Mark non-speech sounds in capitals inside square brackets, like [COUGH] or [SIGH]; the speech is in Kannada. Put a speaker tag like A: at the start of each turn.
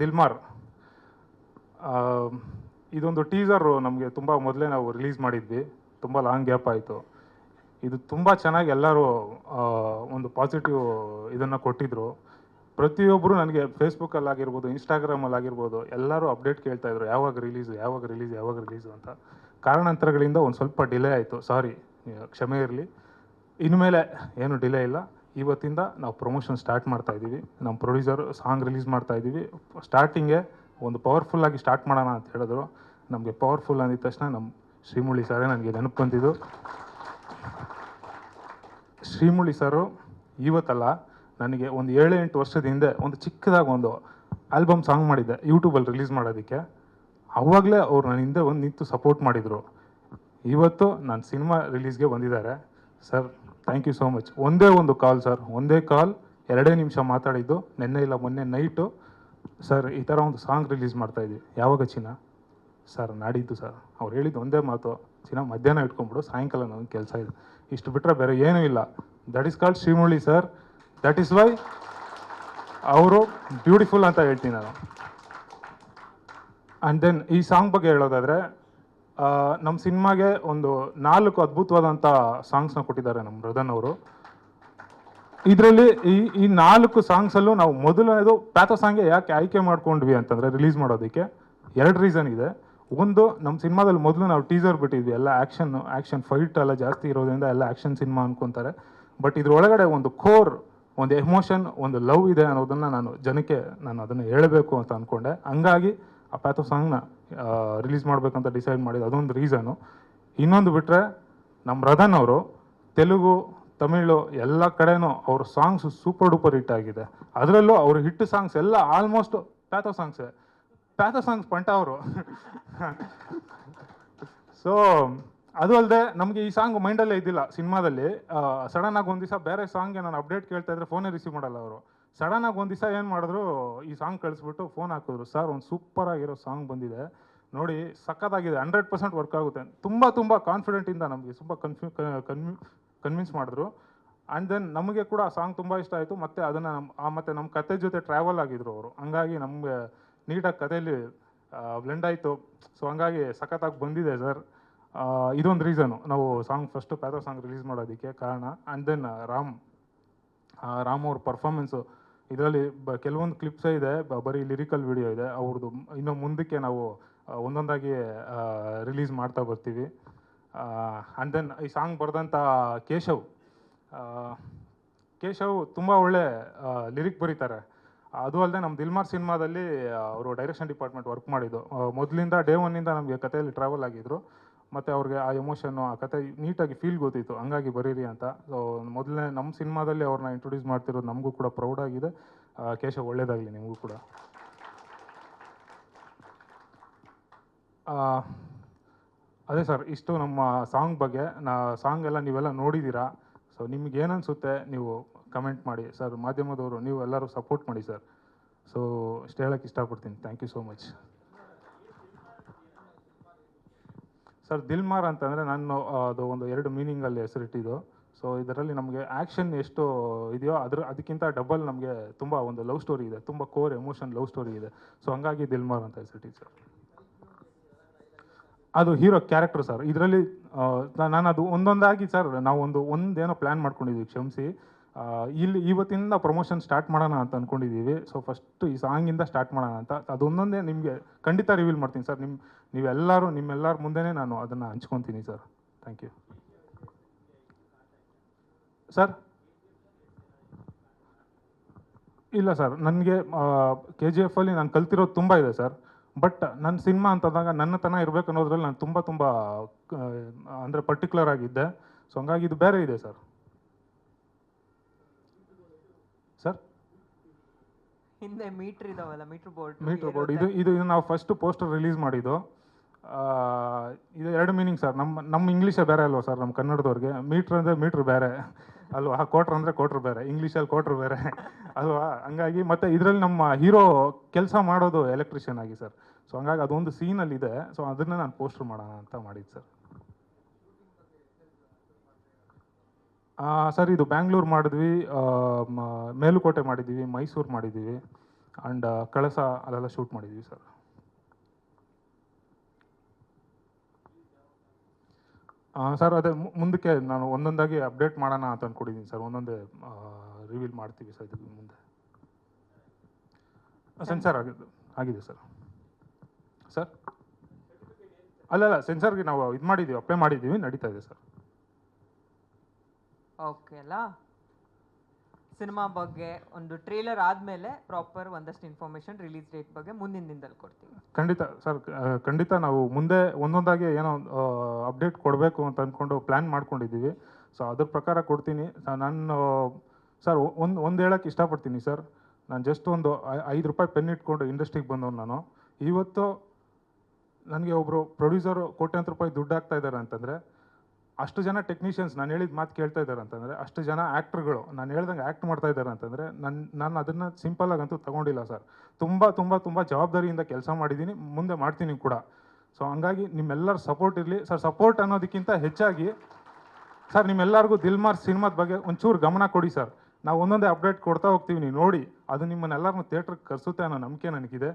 A: ದಿಲ್ಮಾರ್. ಇದೊಂದು ಟೀಸರು ನಮಗೆ ತುಂಬ ಮೊದಲೇ ನಾವು ರಿಲೀಸ್ ಮಾಡಿದ್ವಿ. ತುಂಬ ಲಾಂಗ್ ಗ್ಯಾಪ್ ಆಯಿತು. ಇದು ತುಂಬ ಚೆನ್ನಾಗಿ ಎಲ್ಲರೂ ಒಂದು ಪಾಸಿಟಿವ್ ಇದನ್ನು ಕೊಟ್ಟಿದ್ರು. ಪ್ರತಿಯೊಬ್ಬರು ನನಗೆ ಫೇಸ್ಬುಕ್ಕಲ್ಲಿ ಆಗಿರ್ಬೋದು ಇನ್ಸ್ಟಾಗ್ರಾಮಲ್ಲಿ ಆಗಿರ್ಬೋದು ಎಲ್ಲರೂ ಅಪ್ಡೇಟ್ ಕೇಳ್ತಾ ಇದ್ರು. ಯಾವಾಗ ರಿಲೀಸು ಯಾವಾಗ ರಿಲೀಸ್ ಯಾವಾಗ ರಿಲೀಸು ಅಂತ. ಕಾರಣಾಂತರಗಳಿಂದ ಒಂದು ಸ್ವಲ್ಪ ಡಿಲೇ ಆಯಿತು. ಸಾರಿ ಕ್ಷಮೆ ಇರಲಿ. ಇನ್ಮೇಲೆ ಏನು ಡಿಲೇ ಇಲ್ಲ. ಇವತ್ತಿಂದ ನಾವು ಪ್ರಮೋಷನ್ ಸ್ಟಾರ್ಟ್ ಮಾಡ್ತಾ ಇದ್ದೀವಿ. ನಮ್ಮ ಪ್ರೊಡ್ಯೂಸರ್ ಸಾಂಗ್ ರಿಲೀಸ್ ಮಾಡ್ತಾ ಇದ್ದೀವಿ. ಸ್ಟಾರ್ಟಿಂಗೇ ಒಂದು ಪವರ್ಫುಲ್ ಆಗಿ ಸ್ಟಾರ್ಟ್ ಮಾಡೋಣ ಅಂತ ಹೇಳಿದ್ರು. ನಮಗೆ ಪವರ್ಫುಲ್ ಅಂದಿದ ತಕ್ಷಣ ನಮ್ಮ ಶ್ರೀಮುಳ್ಳಿ ಸರೇ ನನಗೆ ನೆನಪು ಬಂದಿದ್ದು. ಶ್ರೀಮುಳ್ಳಿ ಸರು ಇವತ್ತಲ್ಲ ನನಗೆ ಒಂದು ಏಳು ಎಂಟು ವರ್ಷದ ಹಿಂದೆ ಒಂದು ಚಿಕ್ಕದಾಗಿ ಒಂದು ಆಲ್ಬಮ್ ಸಾಂಗ್ ಮಾಡಿದ್ದೆ. ಯೂಟ್ಯೂಬಲ್ಲಿ ರಿಲೀಸ್ ಮಾಡೋದಕ್ಕೆ. ಆವಾಗಲೇ ಅವ್ರು ನನ್ನ ಹಿಂದೆ ಒಂದು ನಿಂತು ಸಪೋರ್ಟ್ ಮಾಡಿದರು. ಇವತ್ತು ನಾನು ಸಿನಿಮಾ ರಿಲೀಸ್ಗೆ ಬಂದಿದ್ದಾರೆ. Sir thank you so much ಒಂದೇ ಒಂದು ಕಾಲ್ ಸರ್ ಒಂದೇ ಕಾಲ್ ಎರಡೇ ನಿಮಿಷ ಮಾತಾಡಿದ್ದು. ನಿನ್ನೆ ಇಲ್ಲ, ಮೊನ್ನೆ ನೈಟು ಸರ್ ಈ ಥರ ಒಂದು ಸಾಂಗ್ ರಿಲೀಸ್ ಮಾಡ್ತಾಯಿದ್ವಿ ಯಾವಾಗ ಚಿನ್ನ? ಸರ್ ನಾಡಿದ್ದು ಸರ್ ಅವ್ರು ಹೇಳಿದ್ದು ಒಂದೇ ಮಾತು. ಚಿನ್ನ ಮಧ್ಯಾಹ್ನ ಇಟ್ಕೊಂಬಿಡು ಸಾಯಂಕಾಲ ನನಗೆ ಕೆಲಸ ಇದೆ. ಇಷ್ಟು ಬಿಟ್ಟರೆ ಬೇರೆ ಏನೂ ಇಲ್ಲ. That is called Srimurali sir that is why ಅವರು ಬ್ಯೂಟಿಫುಲ್ ಅಂತ ಹೇಳ್ತೀನಿ ನಾನು. ಆ್ಯಂಡ್ ದೆನ್ ಈ ಸಾಂಗ್ ಬಗ್ಗೆ ಹೇಳೋದಾದರೆ ನಮ್ಮ ಸಿನಿಮಾಗೆ ಒಂದು ನಾಲ್ಕು ಅದ್ಭುತವಾದಂಥ ಸಾಂಗ್ಸ್ನ ಕೊಟ್ಟಿದ್ದಾರೆ ನಮ್ಮ ರದನ್ ಅವರು. ಇದರಲ್ಲಿ ಈ ಈ ನಾಲ್ಕು ಸಾಂಗ್ಸಲ್ಲೂ ನಾವು ಮೊದಲನೇದು ಪ್ಯಾಥ ಸಾಂಗ್ಗೆ ಯಾಕೆ ಆಯ್ಕೆ ಮಾಡ್ಕೊಂಡ್ವಿ ಅಂತಂದರೆ ರಿಲೀಸ್ ಮಾಡೋದಕ್ಕೆ ಎರಡು ರೀಸನ್ ಇದೆ. ಒಂದು ನಮ್ಮ ಸಿನಿಮಾದಲ್ಲಿ ಮೊದಲು ನಾವು ಟೀಸರ್ ಬಿಟ್ಟಿದ್ವಿ, ಎಲ್ಲ ಆ್ಯಕ್ಷನ್ ಆ್ಯಕ್ಷನ್ ಫೈಟ್ ಎಲ್ಲ ಜಾಸ್ತಿ ಇರೋದ್ರಿಂದ ಎಲ್ಲ ಆ್ಯಕ್ಷನ್ ಸಿನಿಮಾ ಅನ್ಕೊತಾರೆ. ಬಟ್ ಇದ್ರೊಳಗಡೆ ಒಂದು ಕೋರ್ ಒಂದು ಎಮೋಷನ್ ಒಂದು ಲವ್ ಇದೆ ಅನ್ನೋದನ್ನು ನಾನು ಜನಕ್ಕೆ ನಾನು ಅದನ್ನು ಹೇಳಬೇಕು ಅಂತ ಅಂದ್ಕೊಂಡೆ ಹಂಗಾಗಿ ಆ ಪ್ಯಾಥೋ ಸಾಂಗ್ನ ರಿಲೀಸ್ ಮಾಡಬೇಕಂತ ಡಿಸೈಡ್ ಮಾಡಿದ್ದು ಅದೊಂದು ರೀಸನು ಇನ್ನೊಂದು ಬಿಟ್ಟರೆ ನಮ್ಮ ರದನ್ ಅವರು ತೆಲುಗು, ತಮಿಳು ಎಲ್ಲ ಕಡೆನೂ ಅವ್ರ ಸಾಂಗ್ಸ್ ಸೂಪರ್ ಡೂಪರ್ ಹಿಟ್ ಆಗಿದೆ. ಅದರಲ್ಲೂ ಅವ್ರ ಹಿಟ್ ಸಾಂಗ್ಸ್ ಎಲ್ಲ ಆಲ್ಮೋಸ್ಟ್ ಪ್ಯಾಥೋ ಸಾಂಗ್ಸೇ ಪ್ಯಾಥೋ ಸಾಂಗ್ಸ್ ಪಂಟ ಅವರು. ಸೊ [LAUGHS] ಅದು ಅಲ್ಲದೆ ನಮಗೆ ಈ ಸಾಂಗ್ ಮೈಂಡಲ್ಲೇ ಇದ್ದಿಲ್ಲ ಸಿನಿಮಾದಲ್ಲಿ. ಸಡನ್ ಆಗಿ ಒಂದು ದಿವಸ ಬೇರೆ ಸಾಂಗ್ಗೆ ನಾನು ಅಪ್ಡೇಟ್ ಕೇಳ್ತಾ ಇದ್ರೆ ಫೋನೇ ರಿಸೀವ್ ಮಾಡಲ್ಲ ಅವರು. ಸಡನ್ ಆಗಿ ಒಂದು ದಿವಸ ಏನು ಮಾಡಿದ್ರು, ಈ ಸಾಂಗ್ ಕಳಿಸ್ಬಿಟ್ಟು ಫೋನ್ ಹಾಕಿದ್ರು. ಸರ್ ಒಂದು ಸೂಪರ್ ಆಗಿರೋ ಸಾಂಗ್ ಬಂದಿದೆ. ನೋಡಿ, ಸಖತ್ತಾಗಿದೆ. ಹಂಡ್ರೆಡ್ ಪರ್ಸೆಂಟ್ ವರ್ಕ್ ಆಗುತ್ತೆ. ತುಂಬ ತುಂಬ ಕಾನ್ಫಿಡೆಂಟಿಂದ ನಮಗೆ, ತುಂಬ ಕನ್ಫ್ಯೂ ಕನ್ವಿ ಕನ್ವಿನ್ಸ್ ಮಾಡಿದ್ರು. ಆ್ಯಂಡ್ ದೆನ್ ನಮಗೆ ಕೂಡ ಆ ಸಾಂಗ್ ತುಂಬ ಇಷ್ಟ ಆಯಿತು. ಮತ್ತು ಅದನ್ನು ನಮ್ಮ ಮತ್ತು ನಮ್ಮ ಕತೆ ಜೊತೆ ಟ್ರಾವೆಲ್ ಆಗಿದ್ರು ಅವರು. ಹಂಗಾಗಿ ನಮಗೆ ನೀಟಾಗಿ ಕಥೆಯಲ್ಲಿ ಬ್ಲೆಂಡ್ ಆಯಿತು. ಸೊ ಹಂಗಾಗಿ ಸಖತ್ತಾಗಿ ಬಂದಿದೆ ಸರ್ ಇದೊಂದು ರೀಸನು ನಾವು song first pathos song release ಮಾಡೋದಕ್ಕೆ ಕಾರಣ. ಆ್ಯಂಡ್ ದೆನ್ ರಾಮ್ ರಾಮ್ ಅವ್ರ ಪರ್ಫಾರ್ಮೆನ್ಸು ಇದರಲ್ಲಿ ಬ, ಕೆಲವೊಂದು ಕ್ಲಿಪ್ಸೇ ಇದೆ ಬರೀ ಲಿರಿಕಲ್ ವಿಡಿಯೋ ಇದೆ. ಅವ್ರದ್ದು ಇನ್ನು ಮುಂದಕ್ಕೆ ನಾವು ಒಂದೊಂದಾಗಿ ರಿಲೀಸ್ ಮಾಡ್ತಾ ಬರ್ತೀವಿ. ಆ್ಯಂಡ್ ದೆನ್ ಈ ಸಾಂಗ್ ಬರೆದಂಥ ಕೇಶವ್ ಕೇಶವ್ ತುಂಬ ಒಳ್ಳೆ ಲಿರಿಕ್ ಬರೀತಾರೆ. ಅದು ಅಲ್ಲದೆ ನಮ್ಮ ದಿಲ್ಮಾರ್ ಸಿನಿಮಾದಲ್ಲಿ ಅವರು ಡೈರೆಕ್ಷನ್ ಡಿಪಾರ್ಟ್ಮೆಂಟ್ ವರ್ಕ್ ಮಾಡಿದ್ದು. ಮೊದಲಿಂದ ಡೇ ಒನ್ನಿಂದ ನಮಗೆ ಕಥೆಯಲ್ಲಿ ಟ್ರಾವೆಲ್ ಆಗಿದ್ರು. ಮತ್ತು ಅವ್ರಿಗೆ ಆ ಎಮೋಷನ್ನು ಆ ಕತೆ ನೀಟಾಗಿ ಫೀಲ್ ಗೊತ್ತಿತ್ತು. ಹಂಗಾಗಿ ಬರೀರಿ ಅಂತ. ಸೊ ಮೊದಲನೇ ನಮ್ಮ ಸಿನಿಮಾದಲ್ಲಿ ಅವ್ರನ್ನ ಇಂಟ್ರೊಡ್ಯೂಸ್ ಮಾಡ್ತಿರೋದು ನಮಗೂ ಕೂಡ ಪ್ರೌಡ್ ಆಗಿದೆ. ಕೇಶವ್, ಒಳ್ಳೇದಾಗಲಿ ನಿಮಗೂ ಕೂಡ. ಅದೇ ಸರ್ ಇಷ್ಟು ನಮ್ಮ ಸಾಂಗ್ ಬಗ್ಗೆ. ನಾ ಸಾಂಗ್ ಎಲ್ಲ ನೀವೆಲ್ಲ ನೋಡಿದ್ದೀರಾ ಸೊ ನಿಮ್ಗೆ ಏನನ್ಸುತ್ತೆ ನೀವು ಕಮೆಂಟ್ ಮಾಡಿ. ಸರ್ ಮಾಧ್ಯಮದವರು, ನೀವು ಎಲ್ಲರೂ ಸಪೋರ್ಟ್ ಮಾಡಿ ಸರ್ ಸೊ ಇಷ್ಟು ಹೇಳಕ್ಕೆ ಇಷ್ಟಪಡ್ತೀನಿ. Thank you so much sir Dilmar ಅಂತಂದರೆ ನಾನು ಅದು ಒಂದು ಎರಡು ಮೀನಿಂಗಲ್ಲಿ ಹೆಸರಿಟ್ಟಿದ್ದು. ಸೊ ಇದರಲ್ಲಿ ನಮಗೆ ಆ್ಯಕ್ಷನ್ ಎಷ್ಟು ಇದೆಯೋ ಅದ್ರ, ಅದಕ್ಕಿಂತ ಡಬಲ್ ನಮಗೆ ತುಂಬ ಒಂದು ಲವ್ ಸ್ಟೋರಿ ಇದೆ. ತುಂಬ ಕೋರ್ ಎಮೋಷನ್ ಲವ್ ಸ್ಟೋರಿ ಇದೆ. ಸೊ ಹಂಗಾಗಿ ದಿಲ್ಮಾರ್ ಅಂತ ಹೆಸರಿಟ್ಟಿದ್ದು ಸರ್. ಅದು ಹೀರೋ ಕ್ಯಾರೆಕ್ಟರ್ ಸರ್. ಇದರಲ್ಲಿ ನಾನು ಅದು ಒಂದೊಂದಾಗಿ ಸರ್ ನಾವು ಒಂದು ಒಂದೇನೋ ಪ್ಲ್ಯಾನ್ ಮಾಡ್ಕೊಂಡಿದ್ದೀವಿ ಕ್ಷಮಿಸಿ. ಇಲ್ಲಿ ಇವತ್ತಿಂದ ಪ್ರಮೋಷನ್ ಸ್ಟಾರ್ಟ್ ಮಾಡೋಣ ಅಂತ ಅಂದ್ಕೊಂಡಿದ್ದೀವಿ ಸೊ ಫಸ್ಟ್ ಈ ಸಾಂಗಿಂದ ಸ್ಟಾರ್ಟ್ ಮಾಡೋಣ ಅಂತ. ಅದೊಂದೊಂದೇ ನಿಮಗೆ ಖಂಡಿತ ರಿವೀಲ್ ಮಾಡ್ತೀನಿ ಸರ್ ನಿಮ್ಮ ನೀವೆಲ್ಲರೂ, ನಿಮ್ಮೆಲ್ಲರ ಮುಂದೆನೇ ನಾನು ಅದನ್ನು ಹಂಚ್ಕೊತೀನಿ ಸರ್ ಥ್ಯಾಂಕ್ ಯು ಸರ್ ಇಲ್ಲ ಸರ್ ನನಗೆ ಕೆ ಜಿ ಎಫಲ್ಲಿ ನಾನು ಕಲ್ತಿರೋದು ತುಂಬ ಇದೆ ಸರ್ ಬಟ್ ನನ್ನ ಸಿನಿಮಾ ಅಂತಂದಾಗ ನನ್ನತನ ಇರಬೇಕು ಅನ್ನೋದ್ರಲ್ಲಿ ನಾನು ತುಂಬ ತುಂಬ ಅಂದರೆ ಪರ್ಟಿಕ್ಯುಲರ್ ಆಗಿದ್ದೆ. ಸೊ ಹಂಗಾಗಿ ಇದು ಬೇರೆ ಇದೆ ಸರ್
B: ಹಿಂದೆ ಮೀಟರ್ ಇದಾವಲ್ಲ ಮೀಟರ್ ಬೋರ್ಡ್
A: ಮೀಟರ್ ಬೋರ್ಡ್. ಇದು ಇದು ಇದು ನಾವು ಫಸ್ಟ್ ಪೋಸ್ಟರ್ ರಿಲೀಸ್ ಮಾಡಿದ್ದು. ಇದು ಎರಡು ಮೀನಿಂಗ್ ಸರ್ ನಮ್ಮ ನಮ್ಮ ಇಂಗ್ಲೀಷೇ ಬೇರೆ ಅಲ್ವಾ ಸರ್ ನಮ್ಮ ಕನ್ನಡದವ್ರಿಗೆ. ಮೀಟ್ರ್ ಅಂದರೆ ಮೀಟ್ರ್ ಬೇರೆ. ಅಲ್ವಾ? ಕೋಟ್ರ್ ಅಂದರೆ ಕೋಟ್ರ್ ಬೇರೆ. ಇಂಗ್ಲೀಷಲ್ಲಿ ಕೋಟ್ರ್ ಬೇರೆ. ಅಲ್ವಾ? ಹಂಗಾಗಿ ಮತ್ತು ಇದರಲ್ಲಿ ನಮ್ಮ ಹೀರೋ ಕೆಲಸ ಮಾಡೋದು ಎಲೆಕ್ಟ್ರಿಷಿಯನ್ ಆಗಿ ಸರ್ ಸೊ ಹಂಗಾಗಿ ಅದೊಂದು ಸೀನಲ್ಲಿದೆ ಸೊ ಅದನ್ನು ನಾನು ಪೋಸ್ಟರ್ ಮಾಡೋಣ ಅಂತ ಮಾಡಿದ್ದು ಸರ್ ಸರ್ ಇದು ಬ್ಯಾಂಗ್ಳೂರು ಮಾಡಿದ್ವಿ ಮೇಲುಕೋಟೆ ಮಾಡಿದ್ದೀವಿ ಮೈಸೂರು ಮಾಡಿದ್ದೀವಿ ಆ್ಯಂಡ್ ಕಳಸ ಅಲ್ಲೆಲ್ಲ ಶೂಟ್ ಮಾಡಿದ್ದೀವಿ ಸರ್. ಸರ್ ಅದೇ ಮುಂದಕ್ಕೆ ನಾನು ಒಂದೊಂದಾಗಿ ಅಪ್ಡೇಟ್ ಮಾಡೋಣ ಅಂತ ಅಂದ್ಕೊಂಡಿದ್ದೀನಿ ಸರ್. ಒಂದೊಂದೇ ರಿವೀಲ್ ಮಾಡ್ತೀವಿ ಸರ್ ಇದಕ್ಕೆ ಮುಂದೆ. ಸೆನ್ಸರ್ ಆಗಿದೆ ಆಗಿದೆ ಸರ್. ಸರ್? ಅಲ್ಲ ಅಲ್ಲ ಸೆನ್ಸರ್ಗೆ ನಾವು ಇದು ಮಾಡಿದ್ದೀವಿ ಅಪ್ಲೈ ಮಾಡಿದ್ದೀವಿ ನಡೀತಾ ಇದೆ ಸರ್.
B: ಓಕೆ ಅಲ್ಲ? ಸಿನಿಮಾ ಬಗ್ಗೆ ಒಂದು ಟ್ರೇಲರ್ ಆದಮೇಲೆ ಪ್ರಾಪರ್ ಒಂದಷ್ಟು ಇನ್ಫಾರ್ಮೇಷನ್ ರಿಲೀಸ್ ಡೇಟ್ ಬಗ್ಗೆ ಮುಂದಿನ ದಿನದಲ್ಲಿ ಕೊಡ್ತೀವಿ.
A: ಖಂಡಿತ, ಸರ್ ಖಂಡಿತ ನಾವು ಮುಂದೆ ಒಂದೊಂದಾಗಿ ಏನೋ ಅಪ್ಡೇಟ್ ಕೊಡಬೇಕು ಅಂತ ಅಂದ್ಕೊಂಡು ಪ್ಲ್ಯಾನ್ ಮಾಡ್ಕೊಂಡಿದ್ದೀವಿ. ಸೊ ಅದ್ರ ಪ್ರಕಾರ ಕೊಡ್ತೀನಿ. ನಾನು, ಸರ್ ಒಂದು ಒಂದು ಹೇಳಕ್ಕೆ ಇಷ್ಟಪಡ್ತೀನಿ, ಸರ್. ನಾನು ಜಸ್ಟ್ ಒಂದು ಐದು ರೂಪಾಯಿ ಪೆನ್ ಇಟ್ಕೊಂಡು ಇಂಡಸ್ಟ್ರಿಗೆ ಬಂದವನು ನಾನು. ಇವತ್ತು ನನಗೆ ಒಬ್ಬರು ಪ್ರೊಡ್ಯೂಸರು ಕೋಟ್ಯಾಂತರ ರೂಪಾಯಿ ದುಡ್ಡು ಹಾಕ್ತಾ ಇದ್ದಾರೆ ಅಂತಂದರೆ ಅಷ್ಟು ಜನ ಟೆಕ್ನಿಷಿಯನ್ಸ್ ನಾನು ಹೇಳಿದ ಮಾತು ಕೇಳ್ತಾ ಇದ್ದಾರೆ ಅಂತಂದರೆ, ಅಷ್ಟು ಜನ ಆ್ಯಕ್ಟ್ರುಗಳು ನಾನು ಹೇಳ್ದಂಗೆ ಆ್ಯಕ್ಟ್ ಮಾಡ್ತಾ ಇದ್ದಾರೆ ಅಂತಂದರೆ ನನ್ನ ನಾನು ಅದನ್ನು ಸಿಂಪಲ್ಲಾಗಂತೂ ತಗೊಂಡಿಲ್ಲ ಸರ್ ತುಂಬ ತುಂಬ ತುಂಬ ಜವಾಬ್ದಾರಿಯಿಂದ ಕೆಲಸ ಮಾಡಿದ್ದೀನಿ ಮುಂದೆ ಮಾಡ್ತೀನಿ ಕೂಡ. ಸೊ ಹಂಗಾಗಿ ನಿಮ್ಮೆಲ್ಲರ ಸಪೋರ್ಟ್ ಇರಲಿ. ಸರ್ ಸಪೋರ್ಟ್ ಅನ್ನೋದಕ್ಕಿಂತ ಹೆಚ್ಚಾಗಿ ಸರ್ ನಿಮ್ಮೆಲ್ಲರಿಗೂ ದಿಲ್ಮಾರ್ ಸಿನಿಮಾದ ಬಗ್ಗೆ ಒಂಚೂರು ಗಮನ ಕೊಡಿ ಸರ್ ನಾವು ಒಂದೊಂದೇ ಅಪ್ಡೇಟ್ ಕೊಡ್ತಾ ಹೋಗ್ತೀವಿ, ನೀವು ನೋಡಿ. ಅದು ನಿಮ್ಮನ್ನೆಲ್ಲರನ್ನೂ ಥಿಯೇಟ್ರಿಗೆ ಕರೆಸುತ್ತೆ ಅನ್ನೋ ನಂಬಿಕೆ ನನಗಿದೆ.